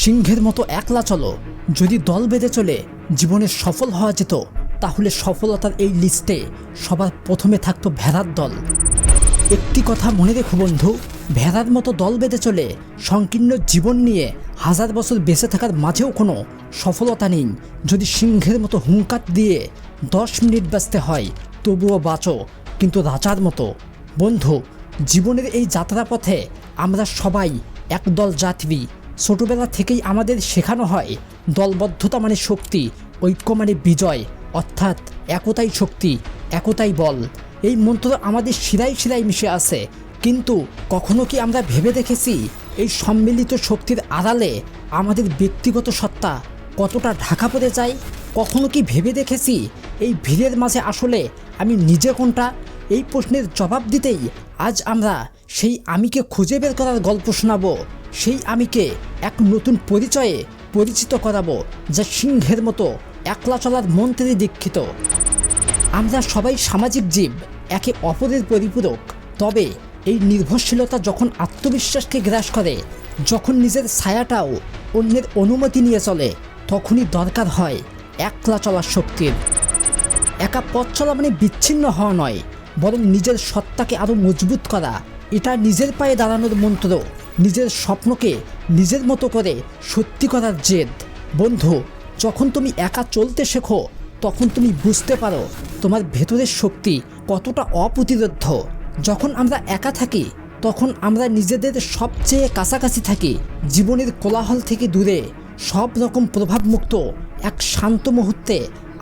সিংহের মতো একলা চলো। যদি দল বেঁধে চলে, জীবনে সফল হওয়া যেত, তাহলে সফলতার এই লিস্টে সবার প্রথমে থাকতো ভেড়ার দল। একটি কথা মনে রেখো বন্ধু, ভেড়ার মতো দল বেঁধে চলে, সংকীর্ণ জীবন নিয়ে হাজার বছর বেঁচে থাকার মাঝেও কোনো সফলতা নেই। যদি সিংহের মতো হুঙ্কার দিয়ে দশ মিনিট ব্যস্ত হয়, তবুও বাঁচো, কিন্তু রাজার মতো। বন্ধু, জীবনের এই যাত্রাপথে আমরা সবাই একদল যাত্রী ছোটবেলা থেকেই আমাদের শেখানো হয়, দলবদ্ধতা মানে শক্তি, ঐক্য মানে বিজয়, অর্থাৎ একতাই শক্তি, একতাই বল। এই মন্ত্র আমাদের শিরায় শিরায় মিশে আছে, কিন্তু কখনো কি আমরা ভেবে দেখেছি এই সম্মিলিত শক্তির আড়ালে আমাদের ব্যক্তিগত সত্তা কতটা ঢাকা পড়ে যায়? কখনো কি ভেবে দেখেছি এই ভিড়ের মাঝে আসলে আমি নিজে কোনটা? এই প্রশ্নের জবাব দিতেই আজ আমরা সেই আমিকে খুঁজে বের করার গল্প শোনাবো। সেই আমিকে এক নতুন পরিচয়ে পরিচিত করাবো যা সিংহের মতো একলা চলার মন্ত্রে দীক্ষিত। আমরা সবাই সামাজিক জীব, একে অপরের পরিপূরক। তবে এই নির্ভরশীলতা যখন আত্মবিশ্বাসকে গ্রাস করে, যখন নিজের ছায়াটাও অন্যের অনুমতি নিয়ে চলে, তখনই দরকার হয় একলা চলার শক্তির। একা পথ চলা মানে বিচ্ছিন্ন হওয়া নয়, বরং নিজের সত্তাকে আরও মজবুত করা। এটা নিজের পায়ে দাঁড়ানোর মন্ত্র। নিজের স্বপ্নকে নিজের মতো করে সত্যি করার জেদ। বন্ধু, যখন তুমি একা চলতে শেখো, তখন তুমি বুঝতে পারো তোমার ভেতরের শক্তি কতটা অপ্রতিরোধ্য। যখন আমরা একা থাকি, তখন আমরা নিজেদের সবচেয়ে কাছাকাছি থাকি। জীবনের কোলাহল থেকে দূরে, সব রকম প্রভাবমুক্ত এক শান্ত মুহূর্তে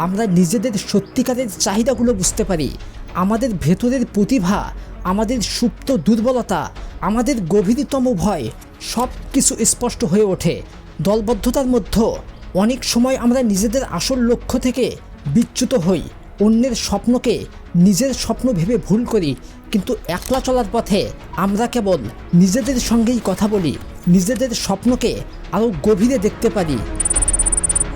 আমরা নিজেদের সত্যিকারের চাহিদাগুলো বুঝতে পারি। আমাদের ভেতরের প্রতিভা, আমাদের সুপ্ত দুর্বলতা আমাদের গভীরতম ভয় সব কিছু স্পষ্ট হয়ে ওঠে। দলবদ্ধতার মধ্যে অনেক সময় আমরা নিজেদের আসল লক্ষ্য থেকে বিচ্যুত হই, অন্যের স্বপ্নকে নিজের স্বপ্ন ভেবে ভুল করি, কিন্তু একলা চলার পথে আমরা কেবল নিজেদের সঙ্গেই কথা বলি, নিজেদের স্বপ্নকে আরও গভীরে দেখতে পারি।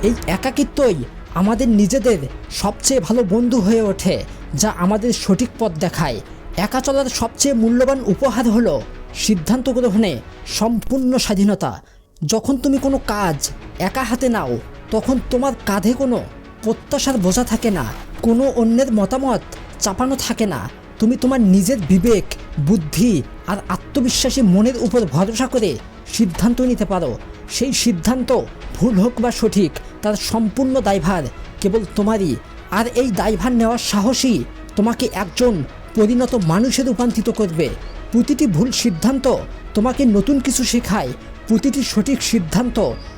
এই একাকিত্বই আমাদের নিজেদের সবচেয়ে ভালো বন্ধু হয়ে ওঠে, যা আমাদের সঠিক পথ দেখায়। একা চলার সবচেয়ে মূল্যবান উপহার হলো সিদ্ধান্ত গ্রহণে সম্পূর্ণ স্বাধীনতা। যখন তুমি কোনো কাজ একা হাতে নাও, তখন তোমার কাঁধে কোনো প্রত্যাশার বোঝা থাকে না, কোনো অন্যের মতামত চাপানো থাকে না। তুমি তোমার নিজের বিবেক, বুদ্ধি আর আত্মবিশ্বাসী মনের উপর ভরসা করে সিদ্ধান্ত নিতে পারো। সেই সিদ্ধান্ত ভুল হোক বা সঠিক, তার সম্পূর্ণ দায়ভার কেবল তোমারই। আর এই দায়ভার নেওয়ার সাহসই তোমাকে একজন পরিণত মানুষে রূপান্তরিত করবে। প্রতিটি ভুল সিদ্ধান্ত তোমাকে নতুন কিছু শেখায়, প্রতিটি সঠিক সিদ্ধান্ত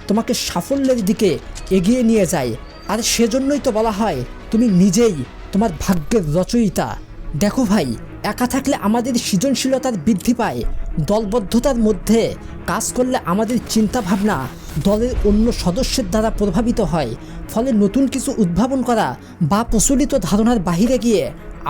তোমাকে সাফল্যের দিকে এগিয়ে নিয়ে যায়। আর সেজন্যই তো বলা হয়, তুমি নিজেই তোমার ভাগ্যের রচয়িতা। দেখো ভাই, একা থাকলে আমাদের সৃজনশীলতার বৃদ্ধি পায়। দলবদ্ধতার মধ্যে কাজ করলে আমাদের চিন্তাভাবনা দলের অন্য সদস্যের দ্বারা প্রভাবিত হয়। ফলে নতুন কিছু উদ্ভাবন করা বা প্রচলিত ধারণার বাহিরে গিয়ে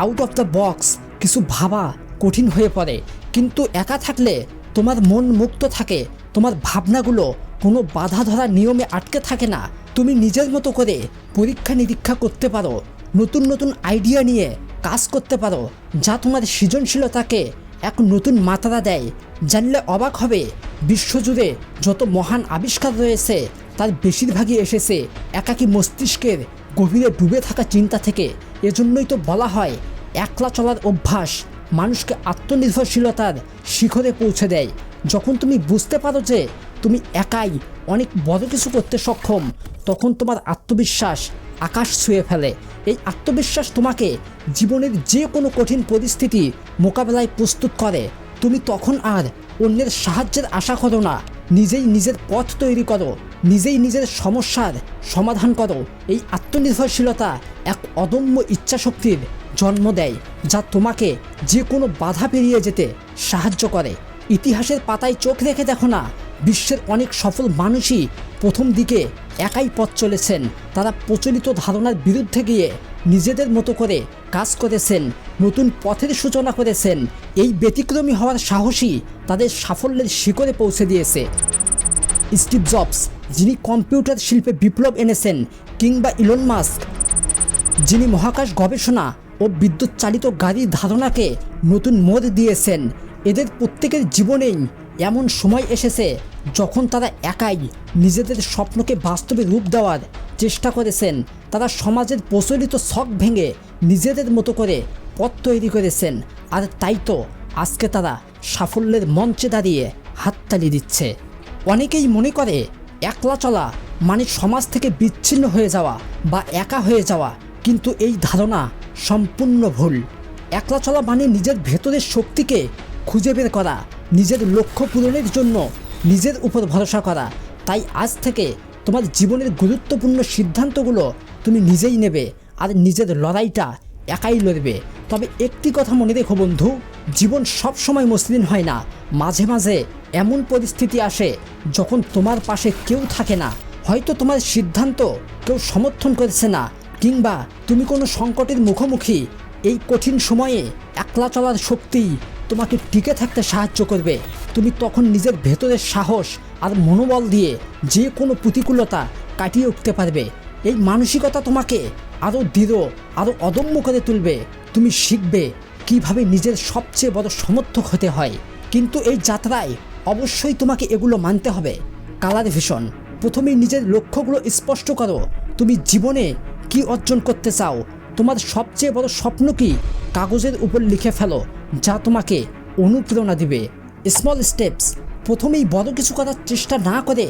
আউট অফ দ্য বক্স কিছু ভাবা কঠিন হয়ে পড়ে। কিন্তু একা থাকলে তোমার মন মুক্ত থাকে, তোমার ভাবনাগুলো কোনো বাধা ধরা নিয়মে আটকে থাকে না। তুমি নিজের মতো করে পরীক্ষা নিরীক্ষা করতে পারো, নতুন নতুন আইডিয়া নিয়ে কাজ করতে পারো, যা তোমার সৃজনশীলতাকে এক নতুন মাত্রা দেয়। জানলে অবাক হবে, বিশ্বজুড়ে যত মহান আবিষ্কার রয়েছে, তার বেশিরভাগই এসেছে একাকী মস্তিষ্কের গভীরে ডুবে থাকা চিন্তা থেকে। এজন্যই তো বলা হয়, একলা চলার অভ্যাস মানুষকে আত্মনির্ভরশীলতার শিখরে পৌঁছে দেয়। যখন তুমি বুঝতে পারো যে তুমি একাই অনেক বড় কিছু করতে সক্ষম, তখন তোমার আত্মবিশ্বাস আকাশ ছুঁয়ে ফেলে। এই আত্মবিশ্বাস তোমাকে জীবনের যে কোনো কঠিন পরিস্থিতি মোকাবেলায় প্রস্তুত করে। তুমি তখন আর অন্যের সাহায্যের আশা করো না। নিজেই নিজের পথ তৈরি করো। নিজেই নিজের সমস্যার সমাধান করো। এই আত্মনির্ভরশীলতা এক অদম্য ইচ্ছাশক্তির জন্ম দেয়, যা তোমাকে যে কোনো বাধা পেরিয়ে যেতে সাহায্য করে। ইতিহাসের পাতায় চোখ রেখে দেখো না, বিশ্বের অনেক সফল মানুষই প্রথম দিকে একাই পথ চলেছেন। তারা প্রচলিত ধারণার বিরুদ্ধে গিয়ে নিজেদের মতো করে কাজ করেছেন, নতুন পথের সূচনা করেছেন। এই ব্যতিক্রমী হওয়ার সাহসই তাদের সাফল্যের শিখরে পৌঁছে দিয়েছে। স্টিভ জবস, যিনি কম্পিউটার শিল্পে বিপ্লব এনেছেন, কিংবা ইলন মাস্ক, যিনি মহাকাশ গবেষণা ও বিদ্যুৎ চালিত গাড়ির ধারণাকে নতুন মোড় দিয়েছেন। এদের প্রত্যেকের জীবনেই এমন সময় এসেছে যখন তারা একাই নিজেদের স্বপ্নকে বাস্তবে রূপ দেওয়ার চেষ্টা করেছেন। তারা সমাজের প্রচলিত শখ ভেঙে নিজেদের মতো করে পথ তৈরি করেছেন। আর তাই তো আজকে তারা সাফল্যের মঞ্চে দাঁড়িয়ে হাততালি দিচ্ছে। অনেকেই মনে করে একলা চলা মানে সমাজ থেকে বিচ্ছিন্ন হয়ে যাওয়া বা একা হয়ে যাওয়া। কিন্তু এই ধারণা সম্পূর্ণ ভুল। একলা চলা মানে নিজের ভেতরের শক্তিকে খুঁজে বের করা, নিজের লক্ষ্য পূরণের জন্য নিজের উপর ভরসা করা। তাই আজ থেকে তোমার জীবনের গুরুত্বপূর্ণ সিদ্ধান্তগুলো তুমি নিজেই নেবে আর নিজের লড়াইটা একাই লড়বে। তবে একটি কথা মনে রেখো বন্ধু, জীবন সব সময় মসৃণ হয় না। মাঝে মাঝে এমন পরিস্থিতি আসে যখন তোমার পাশে কেউ থাকে না। হয়তো তোমার সিদ্ধান্ত কেউ সমর্থন করছে না। কিংবা তুমি কোনো সংকটের মুখোমুখি এই কঠিন সময়ে একলা চলার শক্তি তোমাকে টিকে থাকতে সাহায্য করবে। তুমি তখন নিজের ভেতরের সাহস আর মনোবল দিয়ে যে কোনো প্রতিকূলতা কাটিয়ে উঠতে পারবে। এই মানসিকতা তোমাকে আরও দৃঢ়, আরও অদম্য করে তুলবে। তুমি শিখবে কীভাবে নিজের সবচেয়ে বড় সমর্থক হতে হয়। কিন্তু এই যাত্রায় অবশ্যই তোমাকে এগুলো মানতে হবে। কালার ভিশন, প্রথমেই নিজের লক্ষ্যগুলো স্পষ্ট করো। তুমি জীবনে কি অর্জন করতে চাও? তোমার সবচেয়ে বড় স্বপ্ন কি? কাগজের উপর লিখে ফেলো, যা তোমাকে অনুপ্রেরণা দিবে। স্মল স্টেপস প্রথমেই বড় কিছু করার চেষ্টা না করে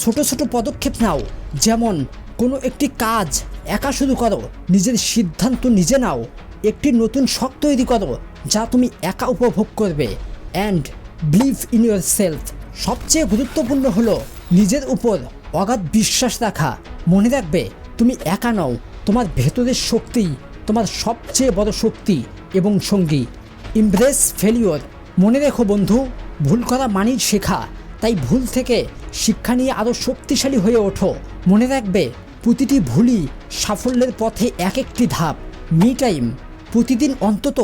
ছোট ছোট পদক্ষেপ নাও। যেমন, কোনো একটি কাজ একা শুরু করো, নিজের সিদ্ধান্ত নিজে নাও। একটি নতুন শখ তৈরি করো, যা তুমি একা উপভোগ করবে। And believe in yourself সবচেয়ে গুরুত্বপূর্ণ হলো নিজের উপর অগাধ বিশ্বাস রাখা। মনে রাখবে, তুমি একা নও তোমার ভেতরের শক্তি, তোমার সবচেয়ে বড় শক্তি এবং সঙ্গী। ইমব্রেস ফেলিওর মনে রেখো বন্ধু, ভুল করা মানেই শেখা। তাই ভুল থেকে শিক্ষা নিয়ে আরও শক্তিশালী হয়ে ওঠো। মনে রাখবে, প্রতিটি ভুলই সাফল্যের পথে এক একটি ধাপ। মি টাইম প্রতিদিন অন্তত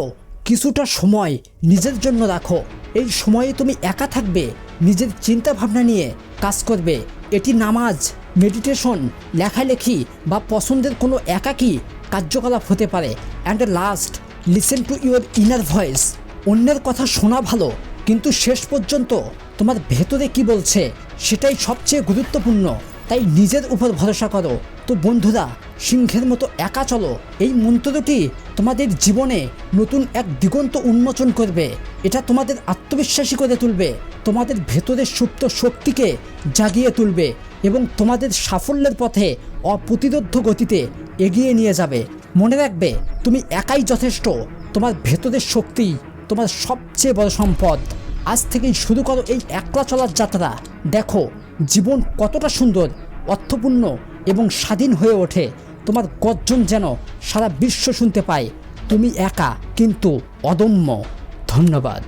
কিছুটা সময় নিজের জন্য রাখো। এই সময়ে তুমি একা থাকবে, নিজের চিন্তা ভাবনা নিয়ে কাজ করবে। এটি নামাজ মেডিটেশন লেখালেখি বা পছন্দের কোনো একাকী কার্যকলাপ হতে পারে। And last listen to your inner voice অন্যের কথা শোনা ভালো, কিন্তু শেষ পর্যন্ত তোমার ভেতরে কি বলছে, সেটাই সবচেয়ে গুরুত্বপূর্ণ। তাই নিজের উপর ভরসা করো। তো বন্ধুরা সিংহের মতো একা চলো। এই মন্ত্রটি তোমাদের জীবনে নতুন এক দিগন্ত উন্মোচন করবে। এটা তোমাদের আত্মবিশ্বাসী করে তুলবে। তোমাদের ভেতরের সুপ্ত শক্তিকে জাগিয়ে তুলবে এবং তোমাদের সাফল্যের পথে অপ্রতিরোধ্য গতিতে এগিয়ে নিয়ে যাবে। মনে রাখবে, তুমি একাই যথেষ্ট। তোমার ভেতরের শক্তি তোমার সবচেয়ে বড় সম্পদ। আজ থেকেই শুরু করো এই একলা চলার যাত্রা। দেখো, জীবন কতটা সুন্দর, অর্থপূর্ণ এবং স্বাধীন হয়ে ওঠে। তোমার গর্জন যেন সারা বিশ্ব শুনতে পায়। তুমি একা কিন্তু অদম্য। ধন্যবাদ।